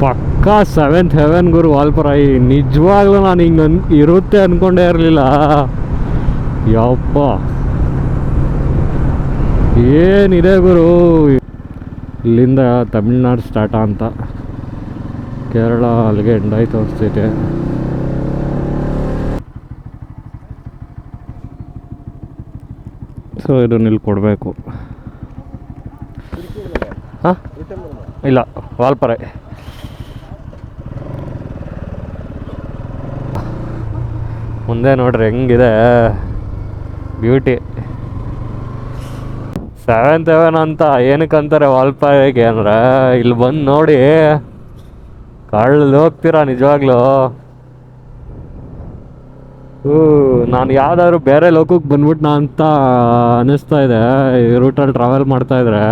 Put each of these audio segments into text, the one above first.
ಪಕ್ಕಾ seventh Heaven ಗುರು ವಾಲ್ಪರಾಯಿ. ನಿಜವಾಗ್ಲೂ ನಾನು ಹಿಂಗೆ ಅನ್ ಇರುತ್ತೆ ಅಂದ್ಕೊಂಡೇ ಇರಲಿಲ್ಲ. ಯಪ್ಪ. ಏನಿದೆ ಗುರು? ಇಲ್ಲಿಂದ ತಮಿಳ್ನಾಡು ಸ್ಟಾರ್ಟ ಅಂತ. ಕೇರಳ ಅಲ್ಲಿಗೆ ಎಂಡಾಯ್ತು ಅನಿಸ್ತೈತೆ ಸೊ ಇದು ಇಲ್ಲಿ ಕೊಡಬೇಕು. ಹಾಂ? ಇಲ್ಲ ವಾಲ್ಪರೆ ಮುಂದೆ ನೋಡ್ರಿ ಹೆಂಗಿದೆ. ಬ್ಯೂಟಿ ಸೆವೆನ್ ಸೆವೆನ್ ಅಂತ ಏನಕ್ಕೆ ಅಂತಾರೆ ವಾಲ್ಪಾಯಿಗೆ ಅಂದ್ರೆ, ಇಲ್ಲಿ ಬಂದು ನೋಡಿ. ಕಳ್ಳು ಹೋಗ್ತೀರಾ ನಿಜವಾಗ್ಲೂ? ನಾನು ಯಾವ್ದಾದ್ರು ಬೇರೆ ಲೋಕಕ್ಕೆ ಬಂದ್ಬಿಟ್ನಾ ಅಂತ ಅನ್ನಿಸ್ತಾ ಇದೆ. ಈ ರೂಟಲ್ಲಿ ಟ್ರಾವೆಲ್ ಮಾಡ್ತಾ ಇದ್ರೆ.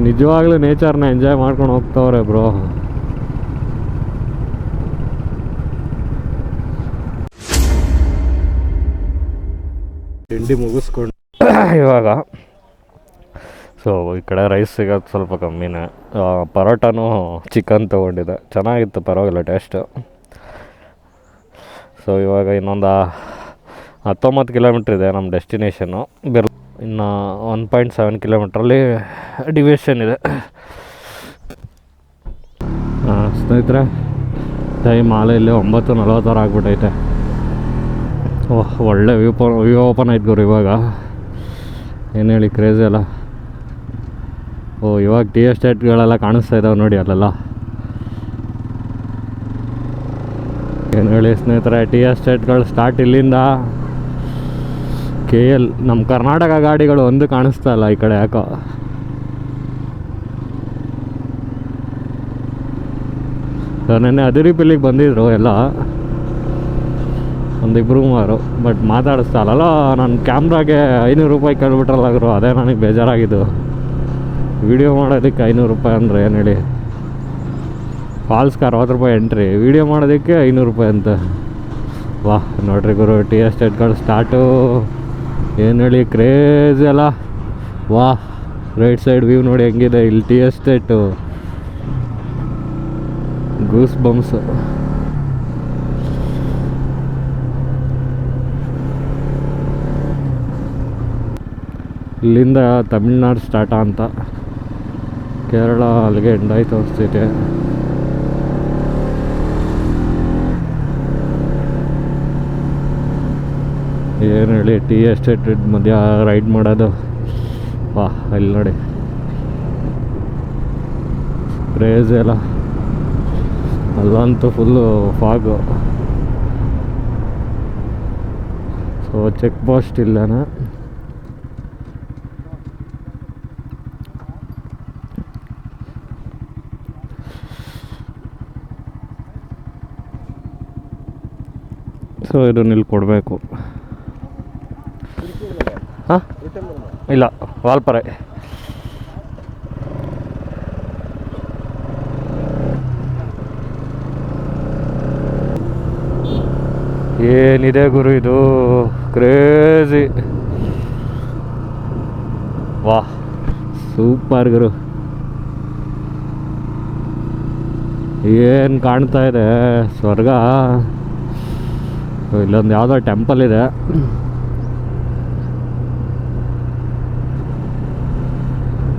ನಿಜವಾಗ್ಲೂ ನೇಚರ್ನ ಎಂಜಾಯ್ ಮಾಡ್ಕೊಂಡು ಹೋಗ್ತಾವ್ರೆ ಬ್ರೋ ತಿಂಡಿ ಮುಗಿಸ್ಕೊಂಡು. ಇವಾಗ. ಸೊ ಈ ಕಡೆ ರೈಸ್ ಸಿಗೋದು ಸ್ವಲ್ಪ ಕಮ್ಮಿನೇ. ಪರೋಟಾನೂ ಚಿಕನ್ ತೊಗೊಂಡಿದ್ದೆ. ಚೆನ್ನಾಗಿತ್ತು ಪರವಾಗಿಲ್ಲ ಟೇಸ್ಟು ಸೊ ಇವಾಗ ಇನ್ನೊಂದು ಹತ್ತೊಂಬತ್ತು ಕಿಲೋಮೀಟ್ರ್ ಇದೆ ನಮ್ಮ ಡೆಸ್ಟಿನೇಷನ್ನು ಬಿರ್ ಇನ್ನು ಒನ್ ಪಾಯಿಂಟ್ ಸೆವೆನ್ ಕಿಲೋಮೀಟ್ರಲ್ಲಿ ಡಿವಿಷನ್ ಇದೆ. ಸ್ನೇಹಿತರೆ, ಟೈಮ್ ಆಲೆ ಇಲ್ಲಿ ಒಂಬತ್ತು ನಲ್ವತ್ತಾರು ಆಗ್ಬಿಟ್ಟೈತೆ ಓಹ್, ಒಳ್ಳೆ ವ್ಯೂ ಪ, ವ್ಯೂ ಓಪನ್ ಆಯ್ತು ಗುರು ಇವಾಗ. ಏನು ಹೇಳಿ ಕ್ರೇಜಿ ಅಲ್ಲ. ಓ, ಇವಾಗ ಟಿ ಎಸ್ಟೇಟ್ಗಳೆಲ್ಲ ಕಾಣಿಸ್ತಾ ಇದ್ದಾವೆ ನೋಡಿ ಅಲ್ಲೆಲ್ಲ. ಏನು ಹೇಳಿ, ಸ್ನೇಹಿತರೆ ಟಿ ಎಸ್ಟೇಟ್ಗಳು ಸ್ಟಾರ್ಟ್ ಇಲ್ಲಿಂದ ಕೆ ಎಲ್ ನಮ್ಮ ಕರ್ನಾಟಕ ಗಾಡಿಗಳು ಒಂದು ಕಾಣಿಸ್ತಾ ಇಲ್ಲ ಈ ಕಡೆ ಯಾಕೋ. ನೆನ್ನೆ ಅದಿರಿಪಿಲ್ಲಿಗೆ ಬಂದಿದ್ರು ಎಲ್ಲ. ಒಂದಿಬ್ರು ಮೂವರು. ಬಟ್ ಮಾತಾಡಿಸ್ತಾ ಅಲ್ಲಲ್ಲ ನನ್ನ ಕ್ಯಾಮ್ರಾಗೆ ಐನೂರು ರೂಪಾಯಿ ಕೇಳ್ಬಿಟ್ರಲ್ಲಾಗ್ರು ಅದೇ ನನಗೆ ಬೇಜಾರಾಗಿದ್ದು. ವಿಡಿಯೋ ಮಾಡೋದಕ್ಕೆ ಐನೂರು ರೂಪಾಯಿ ಅಂದರೆ ಏನು ಹೇಳಿ? ಫಾಲ್ಸ್ಗೆ ಅರವತ್ತು ರೂಪಾಯಿ ಎಂಟ್ರಿ ವಿಡಿಯೋ ಮಾಡೋದಕ್ಕೆ ಐನೂರು ರೂಪಾಯಿ ಅಂತ. ವಾಹ್ ನೋಡ್ರಿ ಗುರು ಟಿ ಎಸ್ಟೇಟ್ಗಳು ಸ್ಟಾರ್ಟು ಏನು ಹೇಳಿ ಕ್ರೇಜ್ ಅಲ್ಲ. ವಾಹ್ ರೈಟ್ ಸೈಡ್ ವ್ಯೂ ನೋಡಿ ಹೆಂಗಿದೆ, ಇಲ್ಲಿ ಟಿ ಎಸ್ಟೇಟು ಗೂಸ್ ಬಂಪ್ಸ್ ಇಲ್ಲಿಂದ ತಮಿಳ್ನಾಡು ಸ್ಟಾರ್ಟ ಅಂತ. ಕೇರಳ ಅಲ್ಲಿಗೆ ಎಂಡಾಯ್ತು ಅನಿಸ್ತೈತೆ ಏನು ಹೇಳಿ ಟಿ ಎಸ್ಟೇಟ್ ಮಧ್ಯ ರೈಡ್ ಮಾಡೋದು. ವಾ, ಇಲ್ಲಿ ನೋಡಿ. ಕ್ರೇಜ್ ಎಲ್ಲ ಅಲ್ಲಂತೂ full fog so check post ಇಲ್ಲನ? So ಇದು ಇಲ್ಲಿ ಕೊಡಬೇಕು ಹಾಂ? ಇಲ್ಲ, ವಾಲ್ಪರೆ. ಏನಿದೆ ಗುರು ಇದು? ಕ್ರೇಜಿ ವಾಹ್ ಸೂಪರ್ ಗುರು. ಏನು ಕಾಣ್ತಾ ಇದೆ? ಸ್ವರ್ಗ? ಇಲ್ಲೊಂದು ಯಾವುದೋ ಟೆಂಪಲ್ ಇದೆ.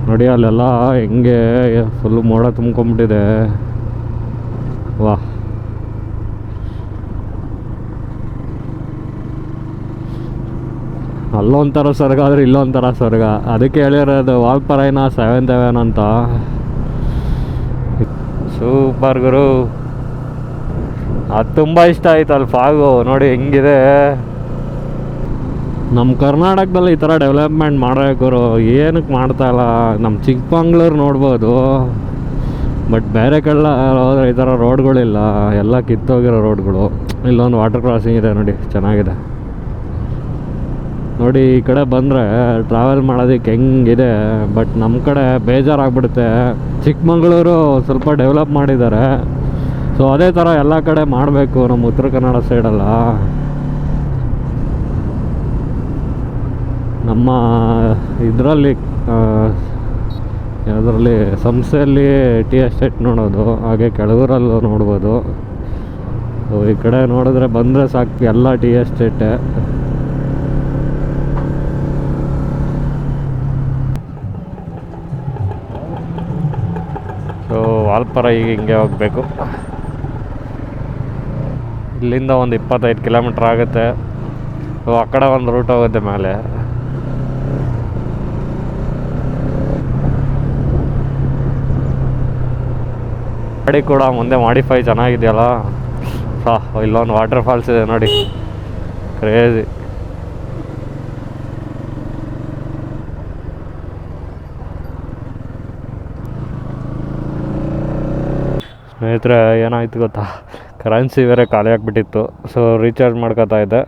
ನೋಡಿ ಅಲ್ಲೆಲ್ಲ ಹೆಂಗೆ ಫುಲ್ಲು ಮೋಡ ತುಂಬ್ಕೊಂಬಿಟ್ಟಿದೆ. ವಾಹ್ ಅಲ್ಲೊಂಥರ ಸ್ವರ್ಗ ಆದರೆ ಇಲ್ಲೊಂಥರ ಸ್ವರ್ಗ. ಅದಕ್ಕೆ ಹೇಳಿರೋದು ವಾಲ್ಪರಾಯನ ಸೆವೆನ್ ಸೆವೆನ್ ಅಂತ. ಸೂಪರ್ ಗುರು. ಅದು ತುಂಬ ಇಷ್ಟ ಆಯ್ತು ಅಲ್ಲಿ ಫಾಗು, ನೋಡಿ ಹೆಂಗಿದೆ. ನಮ್ಮ ಕರ್ನಾಟಕದಲ್ಲಿ ಈ ಥರ ಡೆವಲಪ್ಮೆಂಟ್ ಮಾಡಬೇಕು ಏನಕ್ಕೆ ಮಾಡ್ತಾ ಇಲ್ಲ ನಮ್ಮ ಚಿಕ್ಕಮಂಗ್ಳೂರು ನೋಡ್ಬೋದು. ಬಟ್ ಬೇರೆ ಕಡೆಲ್ಲ ಹೋದ್ರೆ ಈ ಥರ ರೋಡ್ಗಳಿಲ್ಲ ಎಲ್ಲ ಕಿತ್ತೋಗಿರೋ ರೋಡ್ಗಳು ಇಲ್ಲೊಂದು ವಾಟರ್ ಕ್ರಾಸಿಂಗ್ ಇದೆ ನೋಡಿ, ಚೆನ್ನಾಗಿದೆ. ನೋಡಿ, ಈ ಕಡೆ ಬಂದರೆ ಟ್ರಾವೆಲ್ ಮಾಡೋದಕ್ಕೆ ಹೆಂಗಿದೆ ಬಟ್ ನಮ್ಮ ಕಡೆ ಬೇಜಾರಾಗ್ಬಿಡುತ್ತೆ. ಚಿಕ್ಕಮಂಗ್ಳೂರು ಸ್ವಲ್ಪ ಡೆವಲಪ್ ಮಾಡಿದ್ದಾರೆ. ಸೊ ಅದೇ ಥರ ಎಲ್ಲ ಕಡೆ ಮಾಡಬೇಕು ನಮ್ಮ ಉತ್ತರ ಕನ್ನಡ ಸೈಡಲ್ಲ ನಮ್ಮ ಇದರಲ್ಲಿ ಅದರಲ್ಲಿ ಸಂಸ್ಥೆಯಲ್ಲಿ ಟಿ ಎಸ್ಟೇಟ್ ನೋಡೋದು, ಹಾಗೆ ಕೆಳಗೂರಲ್ಲೂ ನೋಡ್ಬೋದು. ಸೊ ಈ ಕಡೆ ನೋಡಿದ್ರೆ ಬಂದರೆ ಸಾಕು ಎಲ್ಲ ಟಿ ಎಸ್ಟೇಟೇ. ಸೊ ವಾಲ್ಪರ ಈಗ ಹಿಂಗೆ ಹೋಗಬೇಕು. ಇಲ್ಲಿಂದ ಒಂದು ಇಪ್ಪತ್ತೈದು ಕಿಲೋಮೀಟ್ರ್ ಆಗುತ್ತೆ. ಆ ಕಡೆ ಒಂದು ರೂಟ್ ಹೋಗುತ್ತೆ ಮೇಲೆ. ಗಾಡಿ ಕೂಡ ಮುಂದೆ ಮಾಡಿಫೈ ಚೆನ್ನಾಗಿದೆಯಲ್ಲ? ಸಾ ಇಲ್ಲೊಂದು ವಾಟರ್ ಫಾಲ್ಸ್ ಇದೆ ನೋಡಿ. ಕ್ರೇಜಿ ಸ್ನೇಹಿತರೆ, ಏನಾಯ್ತು ಗೊತ್ತಾ? ಕರೆನ್ಸಿ ಬೇರೆ ಖಾಲಿ ಆಗಿಬಿಟ್ಟಿತ್ತು. ಸೊ ರೀಚಾರ್ಜ್ ಮಾಡ್ಕೋತಾ ಇದ್ದೆ.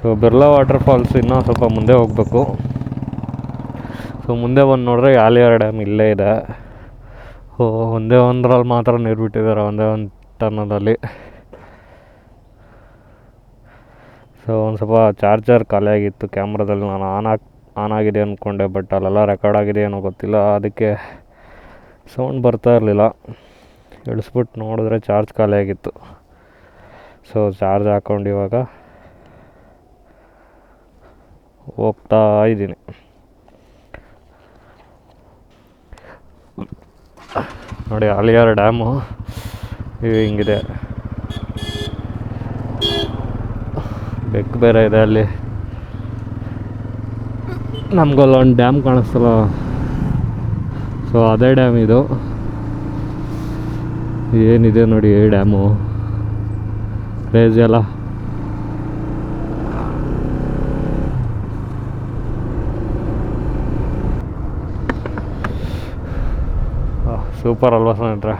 ಸೊ ಬಿರ್ಲಾ ವಾಟರ್ ಫಾಲ್ಸ್ ಇನ್ನೂ ಸ್ವಲ್ಪ ಮುಂದೆ ಹೋಗಬೇಕು. ಸೊ ಮುಂದೆ ಬಂದು ನೋಡಿದ್ರೆ ಯಾಲಿಯಾರ್ ಡ್ಯಾಮ್ ಇಲ್ಲೇ ಇದೆ. ಓ ಒಂದೇ ಒಂದರಲ್ಲಿ ಮಾತ್ರ ನೀರು ಬಿಟ್ಟಿದ್ದಾರೆ, ಒಂದೇ ಒಂದು ಟನ್ನದಲ್ಲಿ. ಸೊ ಒಂದು ಸ್ವಲ್ಪ ಚಾರ್ಜರ್ ಖಾಲಿಯಾಗಿತ್ತು ಕ್ಯಾಮ್ರಾದಲ್ಲಿ. ನಾನು ಆನ್ ಆಗಿ, ಆನ್ ಆಗಿದೆ ಅಂದ್ಕೊಂಡೆ ಬಟ್ ಅಲ್ಲೆಲ್ಲ ರೆಕಾರ್ಡ್ ಆಗಿದೆ ಏನೋ ಗೊತ್ತಿಲ್ಲ. ಅದಕ್ಕೆ ಸೌಂಡ್ ಬರ್ತಾ ಇರಲಿಲ್ಲ. ಇಳಿಸ್ಬಿಟ್ಟು ನೋಡಿದ್ರೆ ಚಾರ್ಜ್ ಖಾಲಿ ಆಗಿತ್ತು. ಸೊ ಚಾರ್ಜ್ ಹಾಕ್ಕೊಂಡು ಇವಾಗ ಹೋಗ್ತಾ ಇದ್ದೀನಿ. ನೋಡಿ ಅಲಿಯಾರ್ ಡ್ಯಾಮು ಇದು ಹಿಂಗಿದೆ. ಬೆಕ್ಕು ಬೇರೆ ಇದೆ ಅಲ್ಲಿ. ನಮ್ಗಲ್ಲೊಂದು ಡ್ಯಾಮ್ ಕಾಣಿಸ್ತಲ್ಲ. ಸೊ ಅದೇ ಡ್ಯಾಮ್ ಇದು. ಏನಿದೆ ನೋಡಿ ಡ್ಯಾಮು. ಕ್ರೇಜಿ ಅಲ್ಲ ಸೂಪರ್ ಅಲ್ವಾ ಸ್ನೇಹಿತರೆ?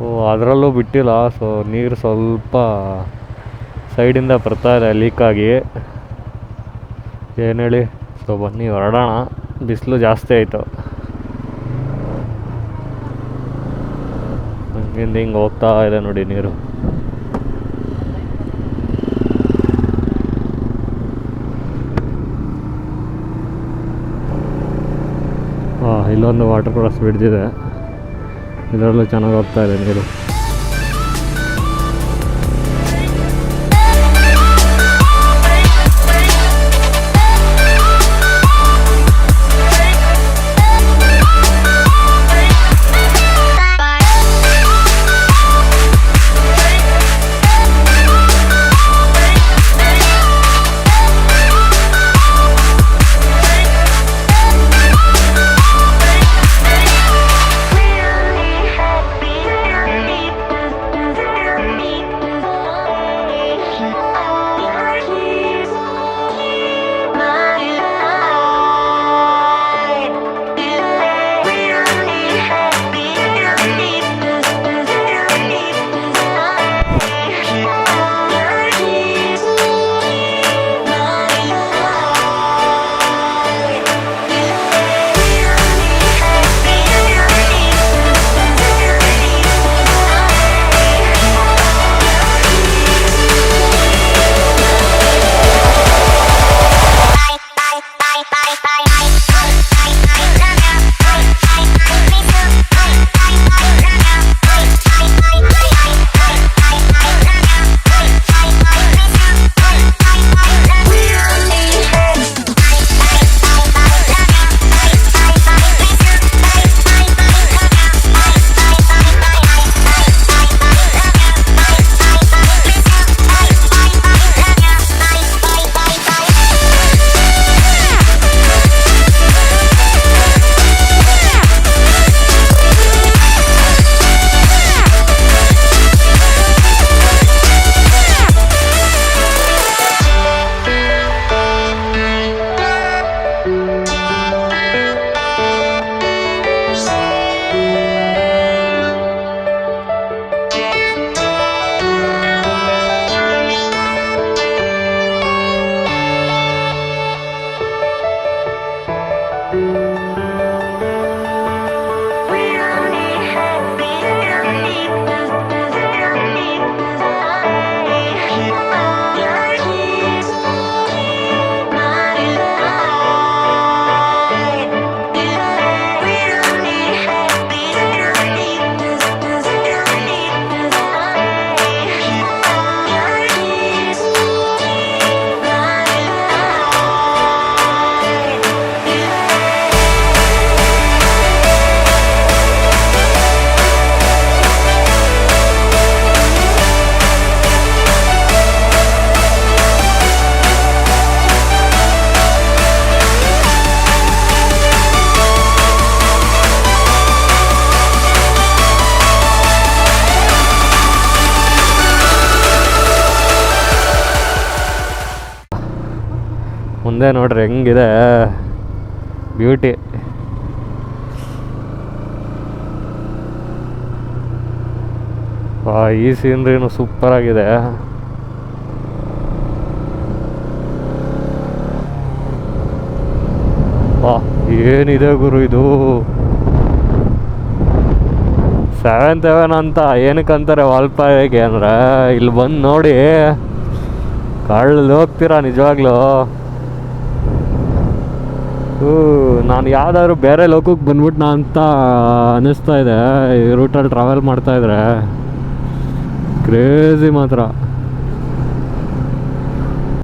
ಓ, ಅದರಲ್ಲೂ ಬಿಟ್ಟಿಲ್ಲ ಸೊ ನೀರು ಸ್ವಲ್ಪ ಸೈಡಿಂದ ಬರ್ತಾ ಇದೆ ಲೀಕಾಗಿ ಏನು ಹೇಳಿ? ಸೊ ಬನ್ನಿ, ಹೊರಡೋಣ. ಬಿಸಿಲು ಜಾಸ್ತಿ ಆಯಿತು. ಹಂಗಿಂದ ಹಿಂಗೆ ಹೋಗ್ತಾ ಇದೆ ನೋಡಿ ನೀರು. ಹಾಂ ಇಲ್ಲೊಂದು ವಾಟರ್ ಕ್ರಾಸ್ ಬಿಡ್ದಿದೆ ಇದರಲ್ಲೂ ಚೆನ್ನಾಗಿ ಹೋಗ್ತಾ ಇದೆ ನೀರು. ಮುಂದೆ ನೋಡ್ರಿ ಹೆಂಗಿದೆ. ಬ್ಯೂಟಿ ವಾ ಈ ಸೀನ್ರಿನು ಸೂಪರ್ ಆಗಿದೆ. ವಾ ಏನಿದೆ ಗುರು ಇದು? ಸೆವೆನ್ ಸೆವೆನ್ ಅಂತ ಏನಕ್ಕೆ ಅಂತಾರೆ ವಾಲ್ಪಾಯಿಗೆ ಅಂದ್ರೆ, ಇಲ್ಲಿ ಬಂದು ನೋಡಿ. ಕಳ್ಳು ಹೋಗ್ತೀರಾ ನಿಜವಾಗ್ಲೂ? ನಾನು ಯಾವ್ದಾದ್ರು ಬೇರೆ ಲೋಕಕ್ಕೆ ಬಂದ್ಬಿಟ್ನಾ ಅಂತ ಅನ್ನಿಸ್ತಾ ಇದೆ. ಈ ರೂಟಲ್ಲಿ ಟ್ರಾವೆಲ್ ಮಾಡ್ತಾ ಇದ್ರೆ. ಕ್ರೇಜಿ ಮಾತ್ರ.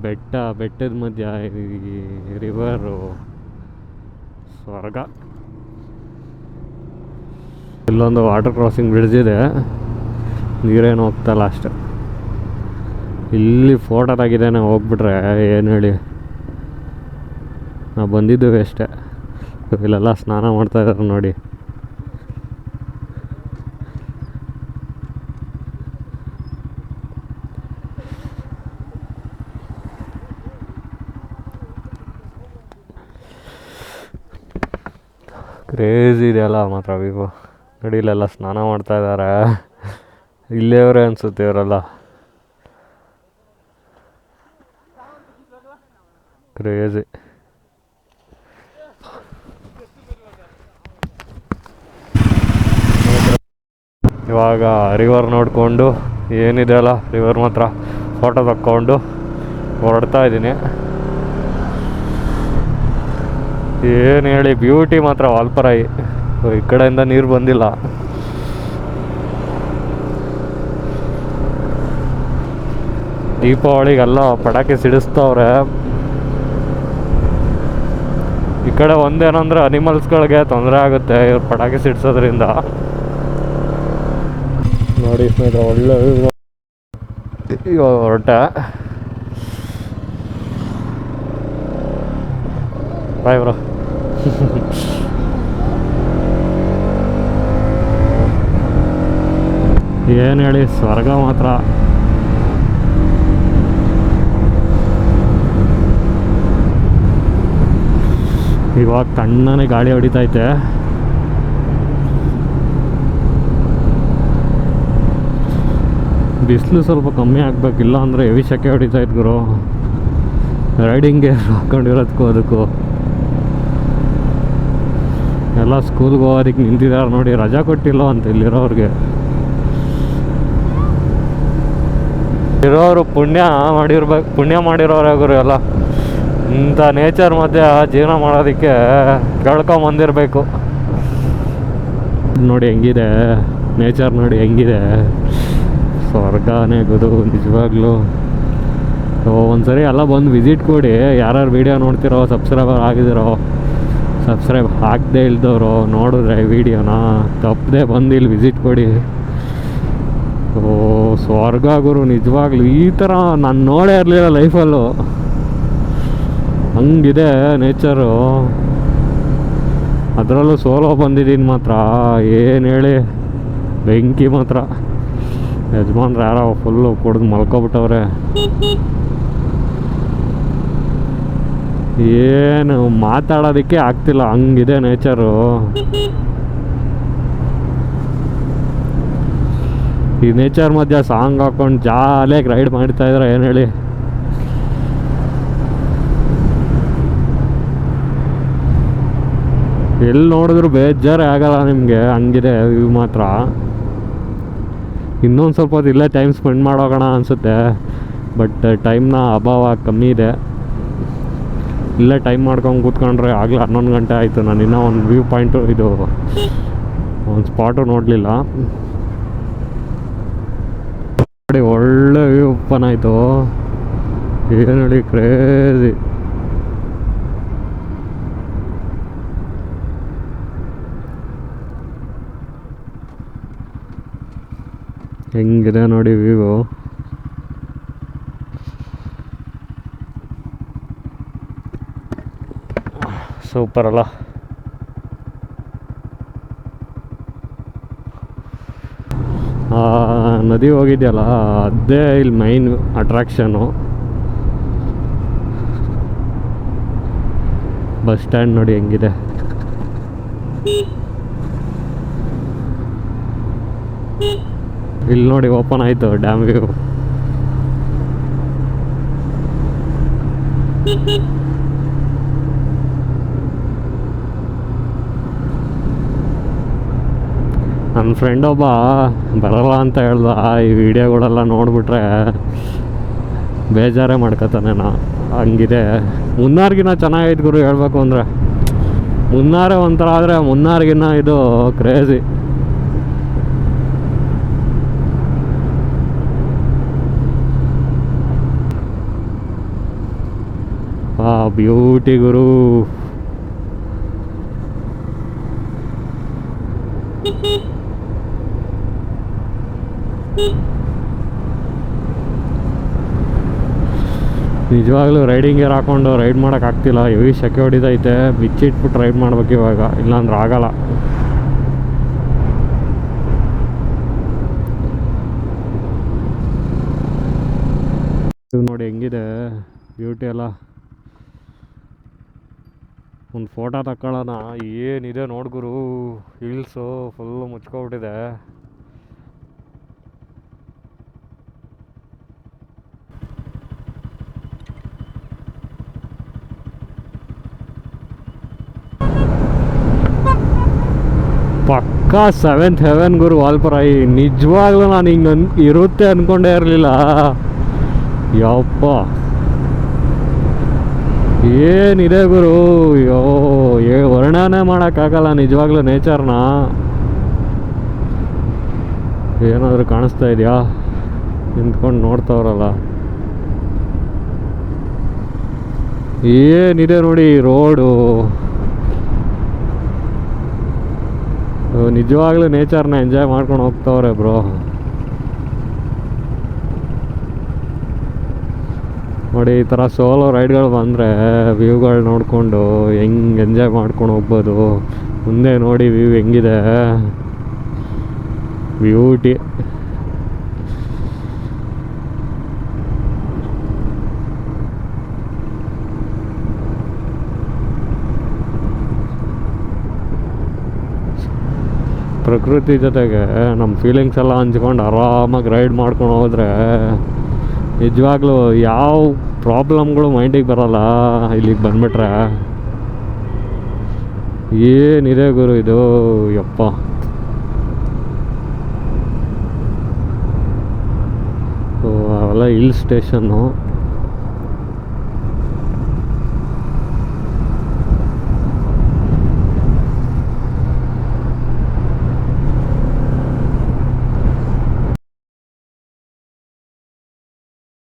ಬೆಟ್ಟ, ಬೆಟ್ಟದ ಮಧ್ಯ ರಿವರು ಸ್ವರ್ಗ. ಇಲ್ಲೊಂದು ವಾಟರ್ ಕ್ರಾಸಿಂಗ್ ಬ್ರಿಡ್ಜ್ ಇದೆ. ನೀರೇನು ಹೋಗ್ತಲ್ಲ ಅಷ್ಟೆ. ಇಲ್ಲಿ ಫೋಟೋ ತೆಗಿದೇನೆ ಹೋಗ್ಬಿಟ್ರೆ ಏನು ಹೇಳಿ. ನಾವು ಬಂದಿದ್ದೇವೆ ಅಷ್ಟೇ. ಇಲ್ಲೆಲ್ಲ ಸ್ನಾನ ಮಾಡ್ತಾ ಇದ್ದಾರೆ ನೋಡಿ. ಕ್ರೇಜಿ ಇದೆಯಲ್ಲ ಮಾತ್ರ ವಿವೋ ನೋಡಿ, ಇಲ್ಲೆಲ್ಲ ಸ್ನಾನ ಮಾಡ್ತಾ ಇದ್ದಾರೆ ಇಲ್ಲೇವ್ರೆ ಅನ್ಸುತ್ತೆ ಇವರೆಲ್ಲ. ಕ್ರೇಜಿ ಇವಾಗ ರಿವರ್ ನೋಡಿಕೊಂಡು ಏನಿದೆ ಅಲ್ಲ ರಿವರ್ ಮಾತ್ರ ಫೋಟೋ ತಕ್ಕೊಂಡು ಹೊರಡ್ತಾ ಇದ್ದೀನಿ. ಏನು ಹೇಳಿ ಬ್ಯೂಟಿ ಮಾತ್ರ ವಾಲ್ಪರಾಯಿ ಈ ಕಡೆಯಿಂದ ನೀರು ಬಂದಿಲ್ಲ. ದೀಪಾವಳಿಗೆಲ್ಲ ಪಟಾಕಿ ಸಿಡಿಸ್ತವ್ರೆ. ಈ ಕಡೆ ಒಂದೇನಂದ್ರೆ ಅನಿಮಲ್ಸ್ಗಳಿಗೆ ತೊಂದರೆ ಆಗುತ್ತೆ ಇವ್ರು ಪಟಾಕಿ ಸಿಡಿಸೋದ್ರಿಂದ. ನೋಡಿ ಸ್ನೇಹಿತರೆ ಒಳ್ಳೆ ಇವಾಗ ಹೊರಟ. ಬಾಯ್ ಬ್ರೋ ಏನು ಹೇಳಿ ಸ್ವರ್ಗ ಮಾತ್ರ. ಇವಾಗ ತಣ್ಣನೇ ಗಾಳಿ ಹೊಡಿತೈತೆ. ಬಿಸಿಲು ಸ್ವಲ್ಪ ಕಮ್ಮಿ ಆಗ್ಬೇಕಿಲ್ಲ ಅಂದರೆ ಹೆವಿ ಸೆಕೆ ಹೊಡಿತಾ ಗುರು. ರೈಡಿಂಗ್ ಗೇರ್ ಹಾಕೊಂಡಿರೋದಕ್ಕೂ ಅದಕ್ಕೂ. ಎಲ್ಲ ಸ್ಕೂಲ್ಗೆ ಹೋಗೋದಕ್ಕೆ ನಿಂತಿದ್ದಾರೆ ನೋಡಿ, ರಜಾ ಕೊಟ್ಟಿಲ್ಲ ಅಂತ ಇಲ್ಲಿರೋರಿಗೆ. ಇರೋರು ಪುಣ್ಯ ಮಾಡಿರ್ಬೇಕು ಪುಣ್ಯ ಮಾಡಿರೋರು ಎಲ್ಲ. ಇಂಥ ನೇಚರ್ ಮಧ್ಯೆ ಜೀವನ ಮಾಡೋದಕ್ಕೆ ಕೇಳ್ಕೊಂಬಂದಿರಬೇಕು ನೋಡಿ ಹೆಂಗಿದೆ ನೇಚರ್ ನೋಡಿ ಹೆಂಗಿದೆ. ಸ್ವರ್ಗನೇ ಗುರು, ನಿಜವಾಗ್ಲೂ. ಸೊ ಒಂದ್ಸರಿ ಎಲ್ಲ ಬಂದು ವಿಸಿಟ್ ಕೊಡಿ. ಯಾರ್ಯಾರು ವೀಡಿಯೋ ನೋಡ್ತಿರೋ ಸಬ್ಸ್ಕ್ರೈಬರ್ ಆಗಿದಿರೋ ಸಬ್ಸ್ಕ್ರೈಬ್ ಹಾಕದೇ ಇಲ್ದವರು ನೋಡಿದ್ರೆ ವೀಡಿಯೋನ ತಪ್ಪದೆ ಬಂದು ಇಲ್ಲಿ ವಿಸಿಟ್ ಕೊಡಿ. ಓ, ಸ್ವರ್ಗ ಗುರು, ನಿಜವಾಗ್ಲೂ ಈ ಥರ ನಾನು ನೋಡೇ ಇರಲಿಲ್ಲ ಲೈಫಲ್ಲೂ ಹಂಗಿದೆ ನೇಚರು ಅದರಲ್ಲೂ ಸೋಲೋ ಬಂದಿದ್ದೀನಿ ಮಾತ್ರ. ಏನು ಹೇಳಿ? ಬೆಂಕಿ ಮಾತ್ರ. ಯಜಮಾನ್ರು ಯಾರೋ ಫುಲ್ಲು ಕುಡ್ದು ಮಲ್ಕೊಬಿಟ್ಟವ್ರೆ. ಏನು ಮಾತಾಡೋದಕ್ಕೆ ಆಗ್ತಿಲ್ಲ, ಹಂಗಿದೆ ನೇಚರು. ಈ ನೇಚರ್ ಮಧ್ಯೆ ಸಾಂಗ್ ಹಾಕೊಂಡು ಜಾಲಿಯಾಗಿ ರೈಡ್ ಮಾಡ್ತಾ ಇದ್ರೆ ಏನು ಹೇಳಿ. ಎಲ್ಲಿ ನೋಡಿದ್ರು ಬೇಜಾರೇ ಆಗಲ್ಲ ನಿಮಗೆ, ಹಂಗಿದೆ ಇವು ಮಾತ್ರ. ಇನ್ನೊಂದು ಸ್ವಲ್ಪ ಹೊತ್ತು ಇಲ್ಲೇ ಟೈಮ್ ಸ್ಪೆಂಡ್ ಮಾಡೋಗೋಣ ಅನಿಸುತ್ತೆ ಬಟ್ ಟೈಮ್ನ ಅಭಾವ ಕಮ್ಮಿ ಇದೆ. ಇಲ್ಲೇ ಟೈಮ್ ಮಾಡ್ಕೊಂಡು ಕೂತ್ಕೊಂಡ್ರೆ ಆಗಲೇ ಹನ್ನೊಂದು ಗಂಟೆ ಆಯಿತು, ನಾನು ಇನ್ನೂ ಒಂದು ವ್ಯೂ ಪಾಯಿಂಟು ಇದು, ಒಂದು ಸ್ಪಾಟು ನೋಡಲಿಲ್ಲ. ನೋಡಿ ಒಳ್ಳೆ ವ್ಯೂ ಓಪನ್ ಆಯಿತು. ಏನು ಹೇಳಿ ಕ್ರೇಜಿ ಹೆಂಗಿದೆ ನೋಡಿ ವ್ಯೂ ಸೂಪರ್ ಅಲ್ಲ. ನದಿ ಹೋಗಿದ್ಯಲ್ಲ, ಅದೇ ಇಲ್ಲಿ ಮೈನ್ ಅಟ್ರಾಕ್ಷನು ಬಸ್ ಸ್ಟ್ಯಾಂಡ್ ನೋಡಿ ಹೆಂಗಿದೆ. ಇಲ್ಲಿ ನೋಡಿ ಓಪನ್ ಆಯಿತು ಡ್ಯಾಮ್ ವ್ಯೂ. ನನ್ನ ಫ್ರೆಂಡ್ ಒಬ್ಬ ಬರಲ್ಲ ಅಂತ ಹೇಳ್ದ. ಈ ವಿಡಿಯೋಗಳೆಲ್ಲ ನೋಡ್ಬಿಟ್ರೆ ಬೇಜಾರೇ ಮಾಡ್ಕೊತಾನೆ ನಾ. ಹಂಗಿದೆ. ಮುನ್ನಾರ್ಗಿನ ಚೆನ್ನಾಗೈತೆ ಗುರು ಹೇಳಬೇಕು ಅಂದರೆ. ಮುನ್ನಾರೇ ಒಂಥರ ಆದರೆ ಮುನ್ನಾರ್ಗಿನ ಇದು ಕ್ರೇಜಿ ಆ ಬ್ಯೂಟಿ ಗುರು. ನಿಜವಾಗ್ಲೂ ರೈಡಿಂಗ್ ಗೇರ್ ಹಾಕೊಂಡು ರೈಡ್ ಮಾಡಕ್ ಆಗ್ತಿಲ್ಲ. ಹೆವಿ ಸೆಕೆ ಹೊಡಿತೈತೆ. ಬಿಚ್ಚಿಟ್ಬಿಟ್ಟು ರೈಡ್ ಮಾಡ್ಬೇಕು ಇವಾಗ. ಇಲ್ಲಾಂದ್ರೆ ಆಗಲ್ಲ. ನೋಡಿ ಹೆಂಗಿದೆ. ಬ್ಯೂಟಿ ಎಲ್ಲ ಒಂದು ಫೋಟೋ ತಗೊಳ್ಳೋಣ ಏನಿದೆ ನೋಡ್ಗುರು ಹಿಲ್ಸು ಫುಲ್ಲು ಮುಚ್ಕೊಬಿಟ್ಟಿದೆ. ಪಕ್ಕಾ ಸೆವೆಂತ್ ಹೆವೆನ್ ಗುರು ವಾಲ್ಪರಾಯಿ. ನಿಜವಾಗ್ಲೂ ನಾನು ಹಿಂಗೆ ಅನ್, ಇರುತ್ತೆ ಅಂದ್ಕೊಂಡೇ ಇರಲಿಲ್ಲ. ಯಪ್ಪ. ಏನಿದೆ ಗುರು? ಅಯ್ಯೋ, ಏ, ವರ್ಣನೆ ಮಾಡೋಕ್ಕಾಗಲ್ಲ ನಿಜವಾಗ್ಲೂ ನೇಚರ್ನ. ಏನಾದರೂ ಕಾಣಿಸ್ತಾ ಇದೆಯಾ? ನಿಂತ್ಕೊಂಡು ನೋಡ್ತಾವ್ರಲ್ಲ. ಏನಿದೆ ನೋಡಿ ರೋಡು? ನಿಜವಾಗ್ಲೂ ನೇಚರ್ನ ಎಂಜಾಯ್ ಮಾಡ್ಕೊಂಡು ಹೋಗ್ತಾವ್ರೆ ಬ್ರೋ. ನೋಡಿ, ಈ ಥರ ಸೋಲೋ ರೈಡ್ಗಳು ಬಂದರೆ ವ್ಯೂಗಳು ನೋಡಿಕೊಂಡು ಹೆಂಗೆ ಎಂಜಾಯ್ ಮಾಡ್ಕೊಂಡು ಹೋಗ್ಬೋದು. ಮುಂದೆ ನೋಡಿ ವ್ಯೂ ಹೆಂಗಿದೆ. ಬ್ಯೂಟಿ ಪ್ರಕೃತಿ ಜೊತೆಗೆ ನಮ್ಮ ಫೀಲಿಂಗ್ಸ್ ಎಲ್ಲ ಹಂಚ್ಕೊಂಡು ಆರಾಮಾಗಿ ರೈಡ್ ಮಾಡ್ಕೊಂಡು ಹೋದ್ರೆ ನಿಜವಾಗ್ಲೂ ಯಾವ ಪ್ರಾಬ್ಲಮ್ಗಳು ಮೈಂಡಿಗೆ ಬರಲ್ಲ ಇಲ್ಲಿಗೆ ಬಂದ್ಬಿಟ್ರೆ. ಏನಿದೆ ಗುರು ಇದು? ಯಪ್ಪ. ಅವೆಲ್ಲ ಹಿಲ್ ಸ್ಟೇಷನ್ನು.